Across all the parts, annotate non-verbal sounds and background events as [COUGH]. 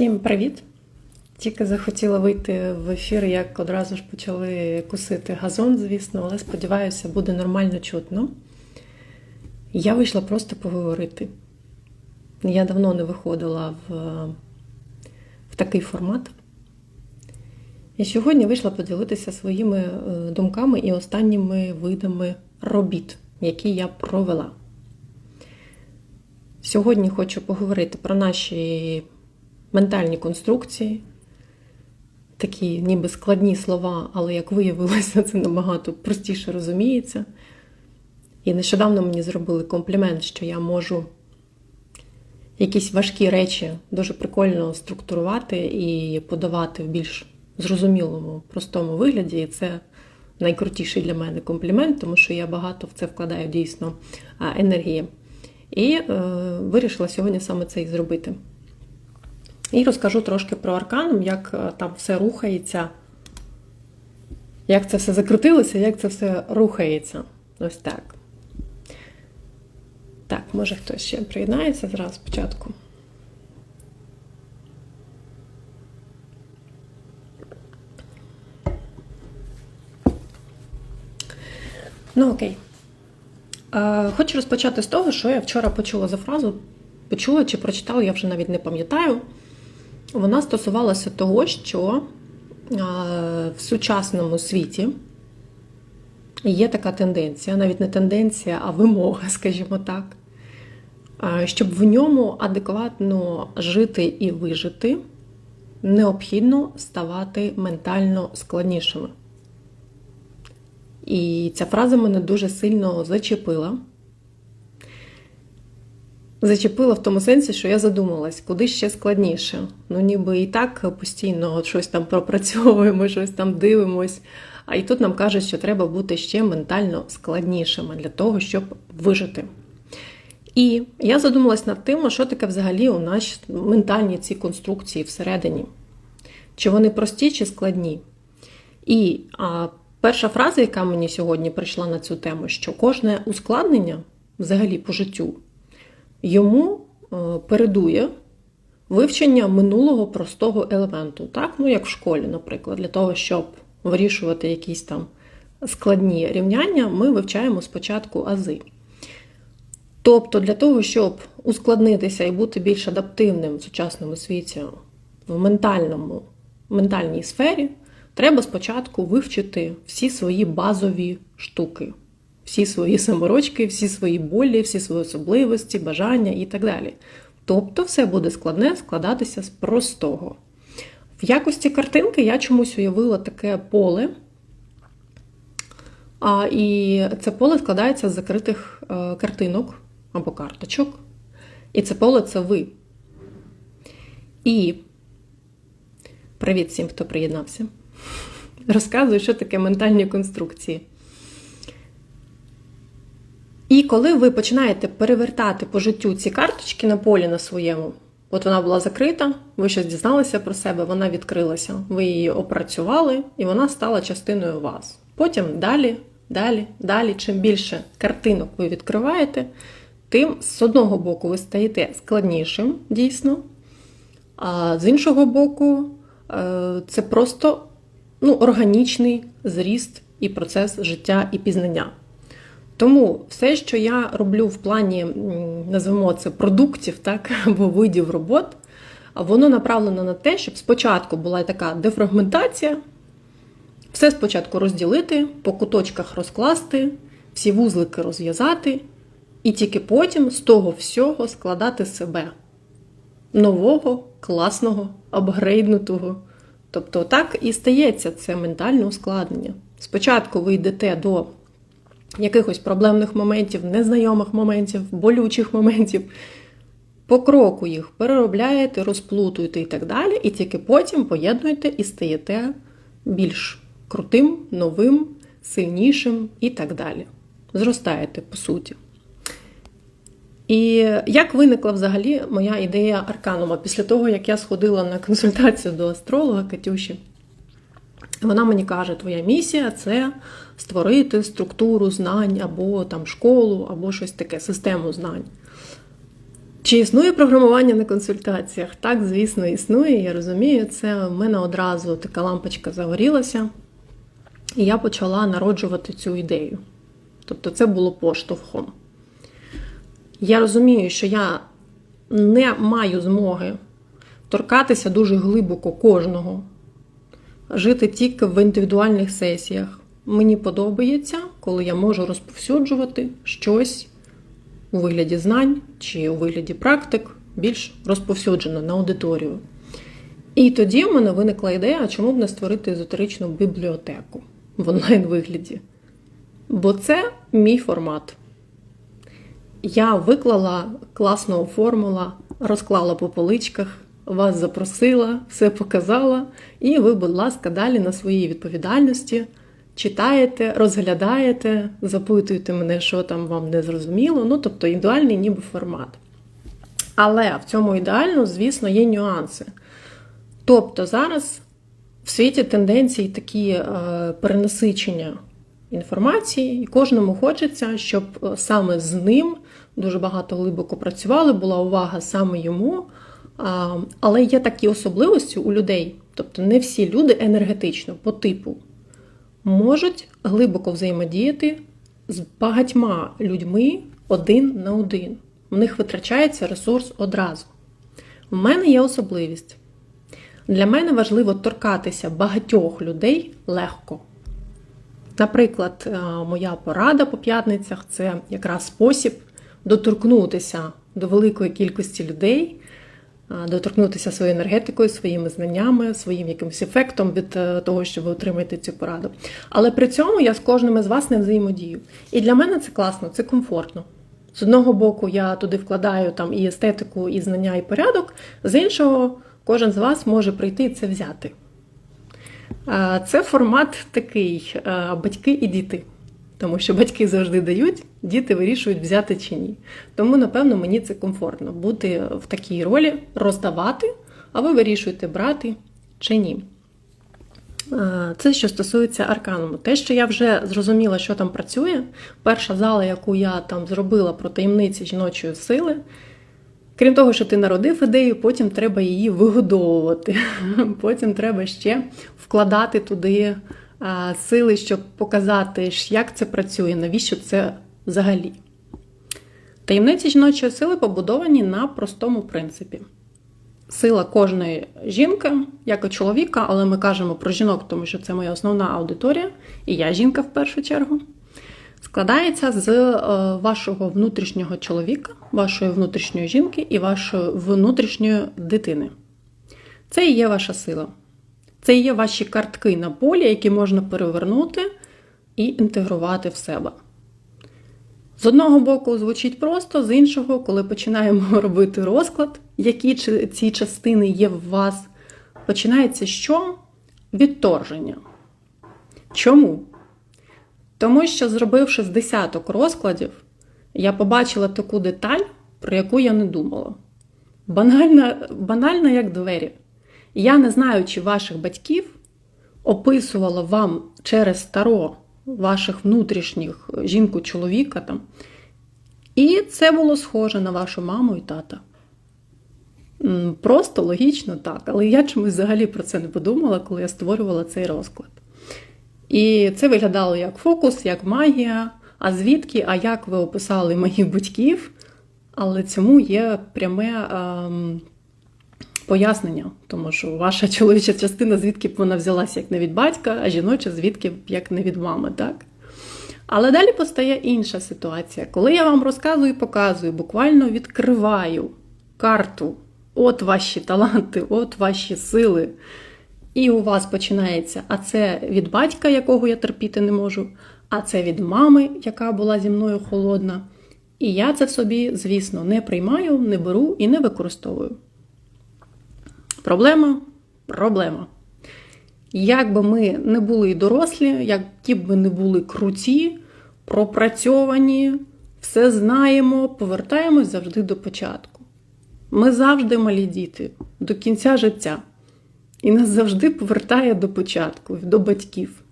Всім привіт! Тільки захотіла вийти в ефір, як одразу ж почали кусити газон, звісно, але сподіваюся, буде нормально чутно. Я вийшла просто поговорити. Я давно не виходила в, в такий формат. І сьогодні вийшла поділитися своїми е, думками і останніми видами робіт, які я провела. Сьогодні хочу поговорити про наші ментальні конструкції, такі ніби складні слова, але як виявилося, [LAUGHS] це набагато простіше розуміється. І нещодавно мені зробили комплімент, що я можу якісь важкі речі дуже прикольно структурувати і подавати в більш зрозумілому, простому вигляді. І це найкрутіший для мене комплімент, тому що я багато в це вкладаю дійсно енергії. І е, вирішила сьогодні саме це і зробити. І розкажу трошки про арканом, як е, там все рухається, як це все закрутилося, як це все рухається. Ось так. Так, може хтось ще приєднається зараз спочатку. Ну, окей. Е, Хочу розпочати з того, що я вчора почула за фразу. Почула чи прочитала, я вже навіть не пам'ятаю. Вона стосувалася того, що е, в сучасному світі є така тенденція, навіть не тенденція, а вимога, [LAUGHS] скажімо так, е, щоб в ньому адекватно жити і вижити, необхідно ставати ментально складнішими. І ця фраза мене дуже сильно зачепила. Зачепила в тому сенсі, що я задумалась, куди ще складніше. Ну, ніби і так постійно щось там пропрацьовуємо, щось там дивимось. А і тут нам кажуть, що треба бути ще ментально складнішими для того, щоб вижити. І я задумалась над тим, що таке взагалі у нас ментальні ці конструкції всередині. Чи вони прості, чи складні. І а, перша фраза, яка мені сьогодні прийшла на цю тему, що кожне ускладнення взагалі по життю йому е, передує вивчення минулого простого елементу, так? Ну, як в школі, наприклад, для того, щоб вирішувати якісь там складні рівняння, ми вивчаємо спочатку ази. Тобто, для того, щоб ускладнитися і бути більш адаптивним в сучасному світі в ментальному, ментальній сфері, треба спочатку вивчити всі свої базові штуки всі свої саморочки, всі свої болі, всі свої особливості, бажання і так далі. Тобто, все буде складне складатися з простого. В якості картинки я чомусь уявила таке поле. А, І це поле складається з закритих е, картинок або карточок. І це поле це ви. І привіт всім, хто приєднався. Розказую, що таке ментальні конструкції. І коли ви починаєте перевертати по життю ці карточки на полі на своєму, от вона була закрита, ви щось дізналися про себе, вона відкрилася, ви її опрацювали, і вона стала частиною вас. Потім далі, далі, далі, чим більше картинок ви відкриваєте, тим з одного боку ви стаєте складнішим, дійсно, а з іншого боку, е, це просто ну, органічний зріст і процес життя і пізнання. Тому все, що я роблю в плані, називаємо це продуктів, так, [LAUGHS] або видів робот, воно направлено на те, щоб спочатку була така дефрагментація, все спочатку розділити, по куточках розкласти, всі вузлики розв'язати, і тільки потім з того всього складати себе нового, класного, апгрейднутого. Тобто так і стається це ментальне ускладнення. Спочатку ви йдете до якихось проблемних моментів, незнайомих моментів, болючих моментів. По кроку їх переробляєте, розплутуєте і так далі, і тільки потім поєднуєте і стаєте більш крутим, новим, сильнішим і так далі. Зростаєте, по суті. І як виникла взагалі моя ідея Арканума після того, як я сходила на консультацію до астролога Катюші? Вона мені каже, твоя місія це створити структуру знань або там школу, або щось таке, систему знань. Чи існує програмування на консультаціях? Так, звісно, існує, я розумію це. У мене одразу така лампочка загорілася, і я почала народжувати цю ідею. Тобто це було поштовхом. Я розумію, що я не маю змоги торкатися дуже глибоко кожного, жити тільки в індивідуальних сесіях. Мені подобається, коли я можу розповсюджувати щось у вигляді знань чи у вигляді практик більш розповсюджено на аудиторію. І тоді в мене виникла ідея, чому б не створити езотеричну бібліотеку в онлайн-вигляді. Бо це мій формат. Я виклала, класно оформила, розклала по поличках, вас запросила, все показала, і ви, будь ласка, далі на своїй відповідальності читаєте, розглядаєте, запитуєте мене, що там вам не зрозуміло. Ну, тобто ідеальний ніби формат. Але в цьому ідеально, звісно, є нюанси. Тобто зараз в світі тенденції такі е, перенасичення інформації, і кожному хочеться, щоб е, саме з ним дуже багато глибоко працювали, була увага саме йому. Але є такі особливості у людей, тобто не всі люди енергетично по типу можуть глибоко взаємодіяти з багатьма людьми один на один. У них витрачається ресурс одразу. У мене є особливість. Для мене важливо торкатися багатьох людей легко. Наприклад, е, моя порада по п'ятницях це якраз спосіб доторкнутися до великої кількості людей, доторкнутися своєю енергетикою, своїми знаннями, своїм якимось ефектом від е, того, що ви отримаєте цю пораду. Але при цьому я з кожним із вас не взаємодію. І для мене це класно, це комфортно. З одного боку, я туди вкладаю там і естетику, і знання, і порядок, з іншого, кожен з вас може прийти і це взяти. Е, Це формат такий е, батьки і діти. Тому що батьки завжди дають, діти вирішують взяти чи ні. Тому, напевно, мені це комфортно бути в такій ролі, роздавати, а ви вирішуєте, брати чи ні. Це що стосується аркануму. Те, що я вже зрозуміла, що там працює, перша зала, яку я там зробила про таємниці жіночої сили. Крім того, що ти народив ідею, потім треба її вигодовувати. [LAUGHS] Потім треба ще вкладати туди сили, щоб показати, як це працює, навіщо це взагалі. Таємниці жіночої сили побудовані на простому принципі. Сила кожної жінки, як і чоловіка, але ми кажемо про жінок, тому що це моя основна аудиторія, і я жінка в першу чергу складається з е, вашого внутрішнього чоловіка, вашої внутрішньої жінки і вашої внутрішньої дитини. Це і є ваша сила. Це є ваші картки на полі, які можна перевернути і інтегрувати в себе. З одного боку, звучить просто, з іншого, коли починаємо [LAUGHS] робити розклад, які ці частини є в вас, починається що? Відторження. Чому? Тому що, зробивши з десяток розкладів, я побачила таку деталь, про яку я не думала. Банальна, банальна як двері. Я, не знаючи ваших батьків, описувала вам через таро ваших внутрішніх жінку-чоловіка там. І це було схоже на вашу маму і тата. Просто логічно так. Але я чомусь взагалі про це не подумала, коли я створювала цей розклад. І це виглядало як фокус, як магія. А звідки, а як ви описали моїх батьків? Але цьому є пряме ем, пояснення, тому що ваша [LAUGHS] чоловіча частина, звідки б вона взялася як не від батька, а жіноча, звідки б як не від мами, так? Але далі постає інша ситуація. Коли я вам розказую і показую, буквально відкриваю карту, от ваші таланти, от ваші сили. І у вас починається, а це від батька, якого я терпіти не можу, а це від мами, яка була зі мною холодна. І я це в собі, звісно, не приймаю, не беру і не використовую. Проблема проблема. Як би ми не були дорослі, які б ми не були круті, пропрацьовані, все знаємо, повертаємось завжди до початку. Ми завжди малі діти до кінця життя. І нас завжди повертає до початку, до батьків.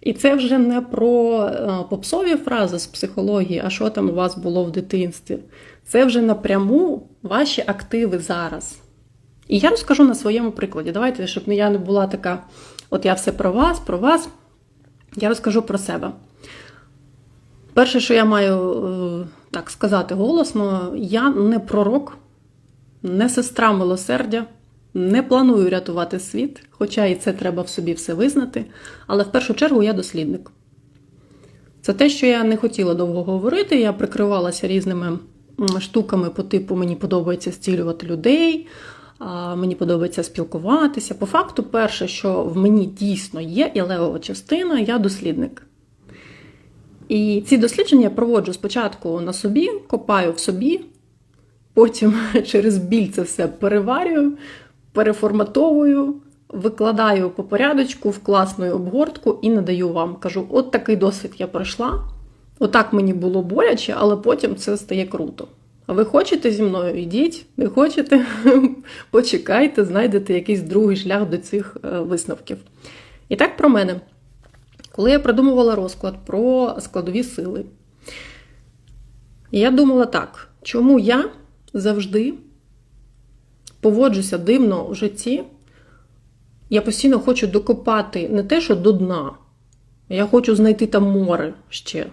І це вже не про попсові фрази з психології, а що там у вас було в дитинстві. Це вже напряму ваші активи зараз. І я розкажу на своєму прикладі. Давайте, щоб я не була така, от я все про вас, про вас. Я розкажу про себе. Перше, що я маю е, так сказати голосно, я не пророк, не сестра милосердя, не планую рятувати світ, хоча і це треба в собі все визнати. Але в першу чергу я дослідник. Це те, що я не хотіла довго говорити. Я прикривалася різними штуками по типу мені подобається зцілювати людей, мені подобається спілкуватися. По факту, перше, що в мені дійсно є, і левова частина, я дослідник. І ці дослідження я проводжу спочатку на собі, копаю в собі, потім [LAUGHS] через біль це все переварюю, переформатовую, викладаю по порядочку в класну обгортку і надаю вам. Кажу: от такий досвід я пройшла. Отак мені було боляче, але потім це стає круто. Ви хочете зі мною? Йдіть, не хочете? [LAUGHS] Почекайте, знайдете якийсь другий шлях до цих е, висновків. І так про мене. Коли я придумувала розклад про складові сили, я думала так, чому я завжди поводжуся дивно в житті, я постійно хочу докопати не те, що до дна, я хочу знайти там море ще.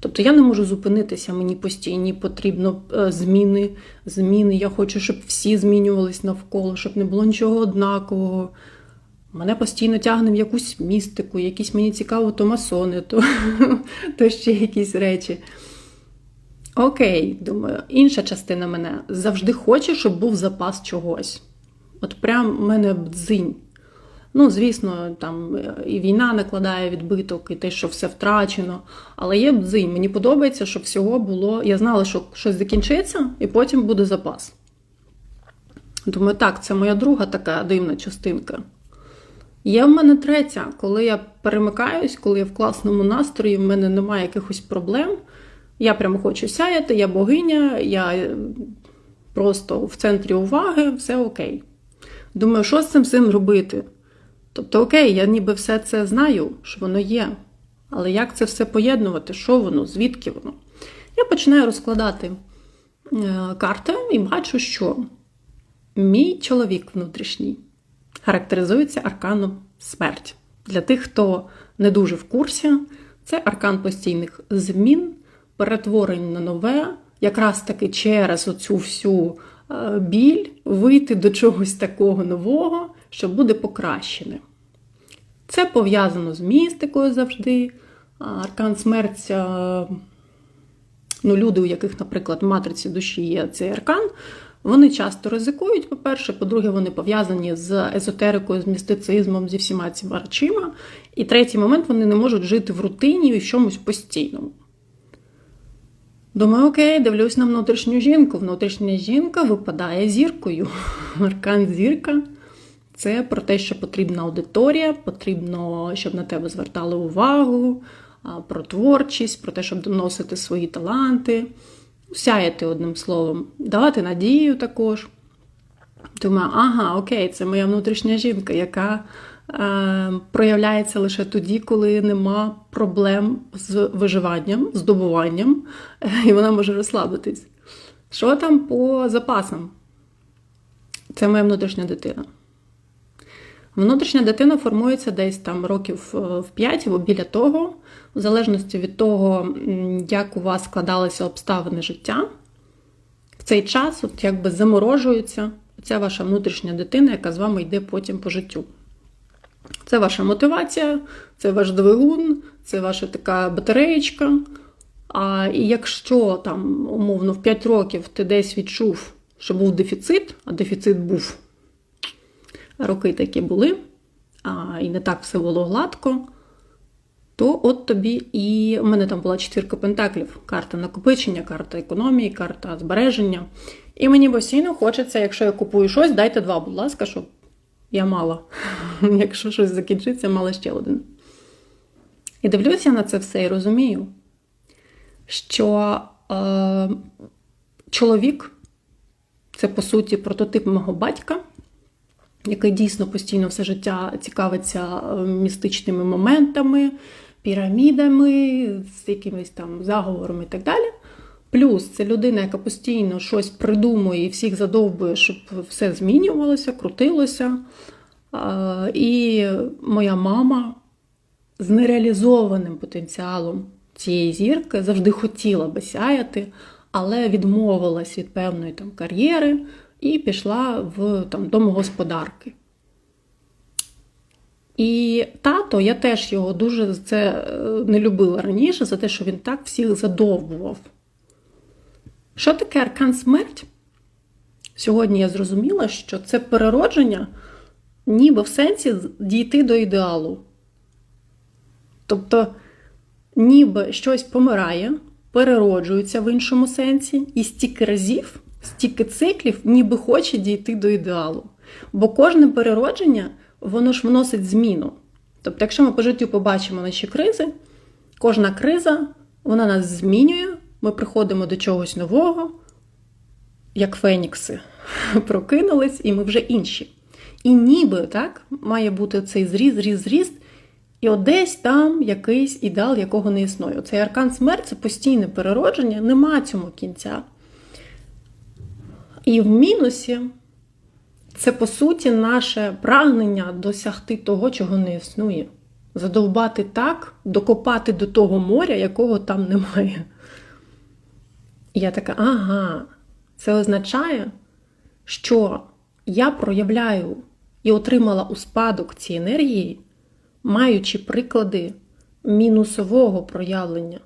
Тобто я не можу зупинитися, мені постійні потрібно е, зміни, зміни. Я хочу, щоб всі змінювались навколо, щоб не було нічого однакового. Мене постійно тягне в якусь містику, якісь мені цікаво, то масони, то, [LAUGHS] то ще якісь речі. Окей, думаю, інша частина мене завжди хоче, щоб був запас чогось. От прям мене бдзинь. Ну, звісно, там і війна накладає відбиток, і те, що все втрачено. Але є бдзинь. Мені подобається, щоб всього було. Я знала, що щось закінчиться, і потім буде запас. Думаю, так, це моя друга така дивна частинка. Є в мене третя, коли я перемикаюсь, коли я в класному настрої, в мене немає якихось проблем. Я прямо хочу сяяти, я богиня, я просто в центрі уваги, все окей. Думаю, що з цим всім робити? Тобто, окей, я ніби все це знаю, що воно є. Але як це все поєднувати? Що воно, звідки воно? Я починаю розкладати е, карти і бачу, що мій чоловік внутрішній характеризується арканом смерть. Для тих, хто не дуже в курсі, це аркан постійних змін, перетворень на нове, якраз таки через оцю всю е, біль вийти до чогось такого нового, що буде покращене. Це пов'язано з містикою завжди. Аркан смерть, е, ну, люди, у яких, наприклад, в матриці душі є цей аркан, вони часто ризикують, по-перше, по-друге, вони пов'язані з езотерикою, з містицизмом, зі всіма цими речима. І третій момент вони не можуть жити в рутині і в чомусь постійному. Думаю, окей, дивлюсь на внутрішню жінку. Внутрішня жінка випадає зіркою. [LAUGHS] Аркан зірка це про те, що потрібна аудиторія, потрібно, щоб на тебе звертали увагу, про творчість, про те, щоб доносити свої таланти сяяти одним словом, давати надію також. Думаю, ага, окей, це моя внутрішня жінка, яка е, проявляється лише тоді, коли нема проблем з виживанням, здобуванням, [LAUGHS] і вона може розслабитись. Що там по запасам? Це моя внутрішня дитина. Внутрішня дитина формується десь там років в 5 або біля того, в залежності від того, як у вас складалися обставини життя. В цей час от якби заморожується ця ваша внутрішня дитина, яка з вами йде потім по життю. Це ваша мотивація, це ваш двигун, це ваша така батареєчка. А і якщо там, умовно, в 5 років ти десь відчув, що був дефіцит, а дефіцит був роки такі були, а, і не так все було гладко, то от тобі і у мене там була четвірка пентаклів: карта накопичення, карта економії, карта збереження. І мені постійно хочеться, якщо я купую щось, дайте два, будь ласка, щоб я мала. [LAUGHS] Якщо щось закінчиться, мала ще один. І дивлюся на це все і розумію, що е, чоловік це, по суті, прототип мого батька який дійсно постійно все життя цікавиться е, містичними моментами, пірамідами, з якимись там заговорами і так далі. Плюс це людина, яка постійно щось придумує і всіх задовбує, щоб все змінювалося, крутилося. І моя мама з нереалізованим потенціалом цієї зірки завжди хотіла би сяяти, але відмовилась від певної там кар'єри і пішла в там, домогосподарки. І тато, я теж його дуже це е, не любила раніше, за те, що він так всіх задовбував. Що таке аркан смерть? Сьогодні я зрозуміла, що це переродження, ніби в сенсі дійти до ідеалу. Тобто, ніби щось помирає, перероджується в іншому сенсі, і стільки разів, стільки циклів, ніби хоче дійти до ідеалу. Бо кожне переродження, воно ж вносить зміну. Тобто, якщо ми по життю побачимо наші кризи, кожна криза вона нас змінює, ми приходимо до чогось нового, як фенікси, [LAUGHS] прокинулись, і ми вже інші. І ніби так має бути цей зріз, зріз, зріст, і от десь там якийсь ідеал, якого не існує. Цей аркан смерть це постійне переродження, нема цьому кінця. І в мінусі це, по суті, наше прагнення досягти того, чого не існує. Задовбати так, докопати до того моря, якого там немає. Я така, ага, це означає, що я проявляю і отримала у спадок ці енергії, маючи приклади мінусового проявлення.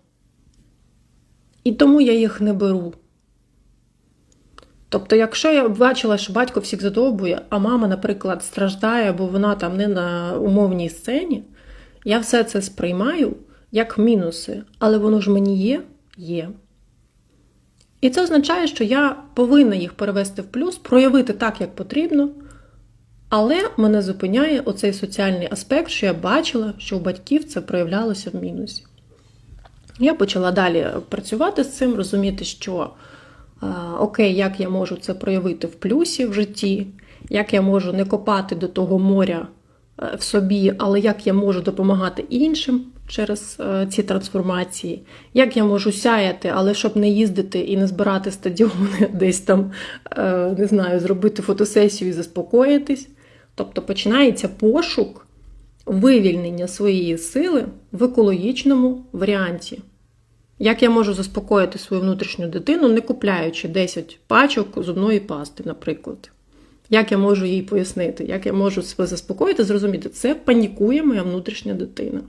І тому я їх не беру. Тобто, якщо я бачила, що батько всіх задовбує, а мама, наприклад, страждає, бо вона там не на умовній сцені, я все це сприймаю як мінуси, але воно ж мені є, є. І це означає, що я повинна їх перевести в плюс, проявити так, як потрібно. Але мене зупиняє оцей соціальний аспект, що я бачила, що у батьків це проявлялося в мінусі. Я почала далі працювати з цим, розуміти, що окей, як я можу це проявити в плюсі в житті, як я можу не копати до того моря в собі, але як я можу допомагати іншим через ці трансформації, як я можу сяяти, але щоб не їздити і не збирати стадіони, [LAUGHS] десь там, не знаю, зробити фотосесію і заспокоїтись. Тобто починається пошук вивільнення своєї сили в екологічному варіанті. Як я можу заспокоїти свою внутрішню дитину, не купляючи 10 пачок зубної пасти, наприклад. Як я можу їй пояснити, як я можу себе заспокоїти, зрозуміти, це панікує моя внутрішня дитина.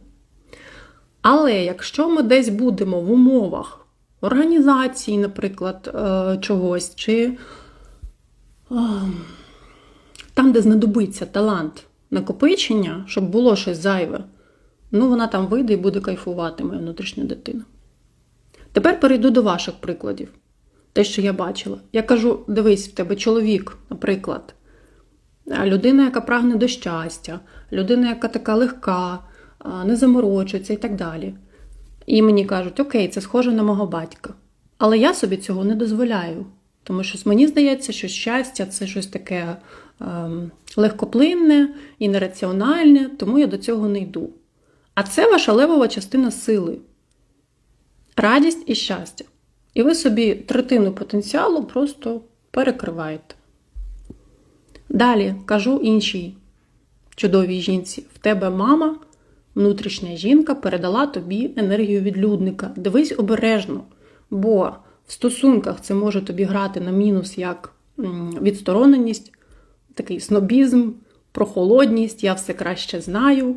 Але якщо ми десь будемо в умовах організації, наприклад, чогось, чи там, де знадобиться талант накопичення, щоб було щось зайве, ну вона там вийде і буде кайфувати, моя внутрішня дитина. Тепер перейду до ваших прикладів. Те, що я бачила. Я кажу: дивись, в тебе чоловік, наприклад, людина, яка прагне до щастя, людина, яка така легка, не заморочується і так далі. І мені кажуть, окей, це схоже на мого батька. Але я собі цього не дозволяю. Тому що мені здається, що щастя це щось таке ем, легкоплинне і нераціональне, тому я до цього не йду. А це ваша левова частина сили. Радість і щастя. І ви собі третину потенціалу просто перекриваєте. Далі кажу іншій чудовій жінці: в тебе мама, внутрішня жінка, передала тобі енергію відлюдника. Дивись обережно, бо в стосунках це може тобі грати на мінус як відстороненість, такий снобізм, прохолодність, я все краще знаю.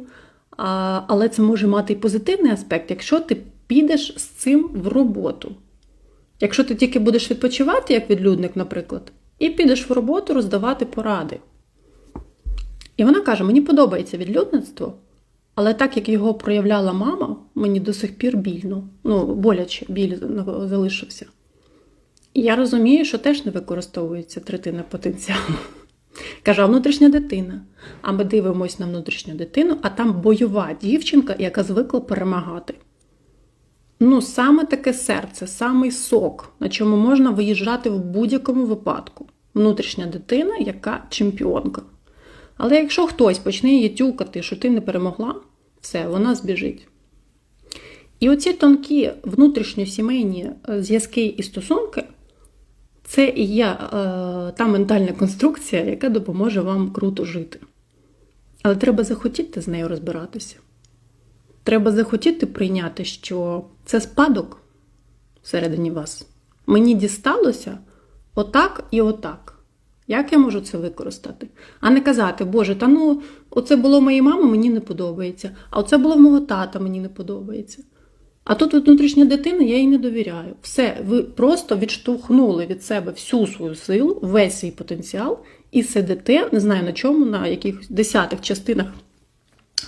Але це може мати і позитивний аспект, якщо ти підеш з цим в роботу. Якщо ти тільки будеш відпочивати, як відлюдник, наприклад, і підеш в роботу роздавати поради. І вона каже: мені подобається відлюдництво, але так як його проявляла мама, мені до сих пір більно, ну, боляче біль залишився. І я розумію, що теж не використовується третина потенціалу. [LAUGHS] Каже, а внутрішня дитина. А ми дивимося на внутрішню дитину, а там бойова дівчинка, яка звикла перемагати. Ну, саме таке серце, самий сок, на чому можна виїжджати в будь-якому випадку. Внутрішня дитина, яка чемпіонка. Але якщо хтось почне її тюкати, що ти не перемогла, все, вона збіжить. І оці тонкі внутрішньосімейні е, зв'язки і стосунки це і є е, та ментальна конструкція, яка допоможе вам круто жити. Але треба захотіти з нею розбиратися. Треба захотіти прийняти, що це спадок всередині вас. Мені дісталося отак і отак. Як я можу це використати? А не казати, Боже, та ну, оце було моєї мами, мені не подобається, а оце було в мого тата, мені не подобається. А тут внутрішня дитина, я їй не довіряю. Все, ви просто відштовхнули від себе всю свою силу, весь свій потенціал і сидите, не знаю на чому, на якихось десятих частинах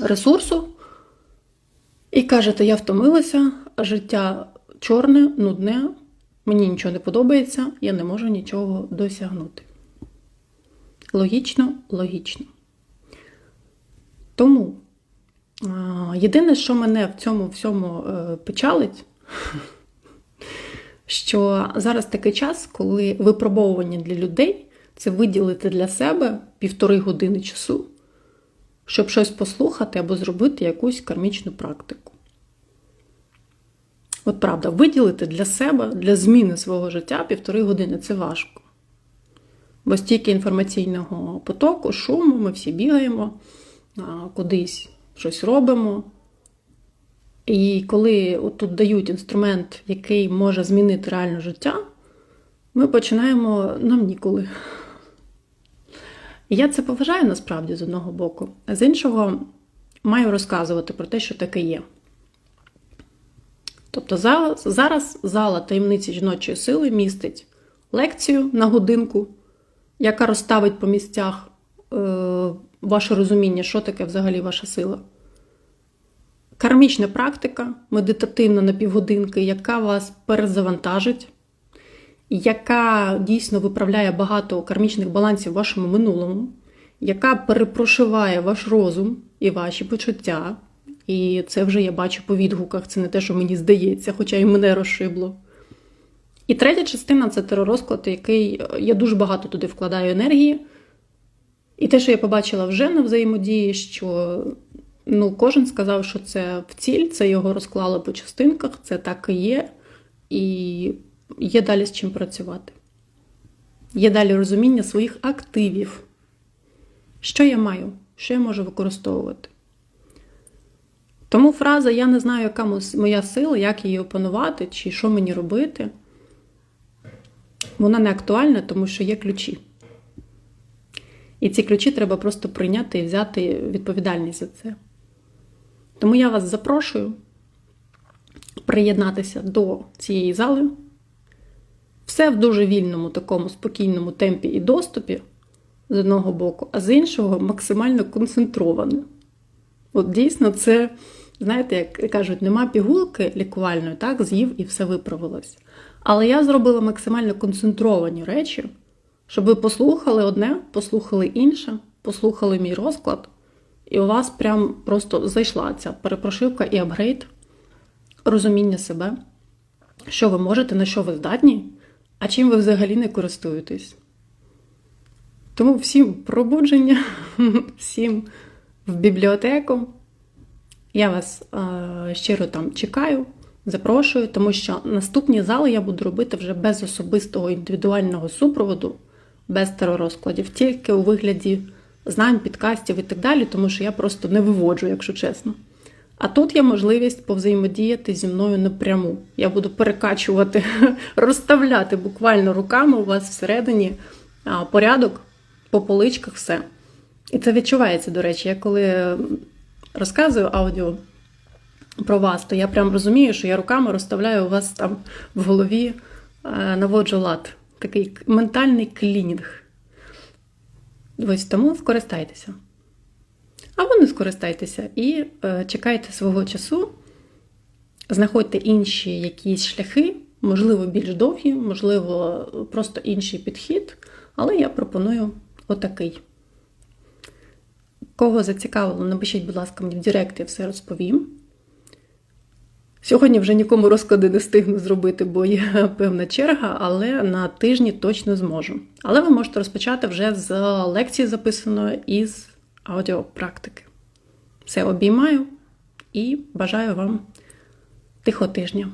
ресурсу, і кажете, я втомилася, життя чорне, нудне, мені нічого не подобається, я не можу нічого досягнути. Логічно, логічно. Тому єдине, що мене в цьому всьому е, печалить, [LAUGHS] що зараз такий час, коли випробовування для людей це виділити для себе півтори години часу, щоб щось послухати або зробити якусь кармічну практику. От правда, виділити для себе, для зміни свого життя півтори години це важко. Бо стільки інформаційного потоку, шуму, ми всі бігаємо, кудись щось робимо. І коли тут дають інструмент, який може змінити реальне життя, ми починаємо нам ніколи. І я це поважаю насправді з одного боку, а з іншого маю розказувати про те, що таке є. Тобто зараз, зараз зала таємниці жіночої сили містить лекцію на годинку, яка розставить по місцях е, ваше розуміння, що таке взагалі ваша сила. Кармічна практика, медитативна на півгодинки, яка вас перезавантажить, яка дійсно виправляє багато кармічних балансів в вашому минулому, яка перепрошиває ваш розум і ваші почуття. І це вже я бачу по відгуках, це не те, що мені здається, хоча і мене розшибло. І третя частина це теророзклад, який я дуже багато туди вкладаю енергії. І те, що я побачила вже на взаємодії, що ну, кожен сказав, що це в ціль, це його розклали по частинках, це так і є, і є далі з чим працювати. Є далі розуміння своїх активів. Що я маю, що я можу використовувати. Тому фраза Я не знаю, яка моя сила, як її опанувати, чи що мені робити, вона не актуальна, тому що є ключі. І ці ключі треба просто прийняти і взяти відповідальність за це. Тому я вас запрошую приєднатися до цієї зали. Все в дуже вільному, такому спокійному темпі і доступі з одного боку, а з іншого максимально концентроване. От дійсно, це, знаєте, як кажуть, нема пігулки лікувальної, так, з'їв і все виправилось. Але я зробила максимально концентровані речі, щоб ви послухали одне, послухали інше, послухали мій розклад, і у вас прям просто зайшла ця перепрошивка і апгрейд, розуміння себе, що ви можете, на що ви здатні, а чим ви взагалі не користуєтесь. Тому всім пробудження, [LAUGHS] всім в бібліотеку. Я вас е, щиро там чекаю, запрошую, тому що наступні зали я буду робити вже без особистого індивідуального супроводу, без теророзкладів, тільки у вигляді знань, підкастів і так далі, тому що я просто не виводжу, якщо чесно. А тут є можливість повзаємодіяти зі мною напряму. Я буду перекачувати, [LAUGHS] розставляти буквально руками у вас всередині порядок по поличках, все. І це відчувається, до речі, я коли розказую аудіо про вас, то я прям розумію, що я руками розставляю у вас там в голові, е, наводжу лад. Такий ментальний клінінг. Ось тому скористайтеся. Або не скористайтеся і е, чекайте свого часу, знаходьте інші якісь шляхи, можливо, більш довгі, можливо, просто інший підхід, але я пропоную отакий. Кого зацікавило, напишіть, будь ласка, мені в Директ, я все розповім. Сьогодні вже нікому розклади не встигну зробити, бо є [LAUGHS] певна черга, але на тижні точно зможу. Але ви можете розпочати вже з лекції записаної із аудіопрактики. Все обіймаю і бажаю вам тихо тижня.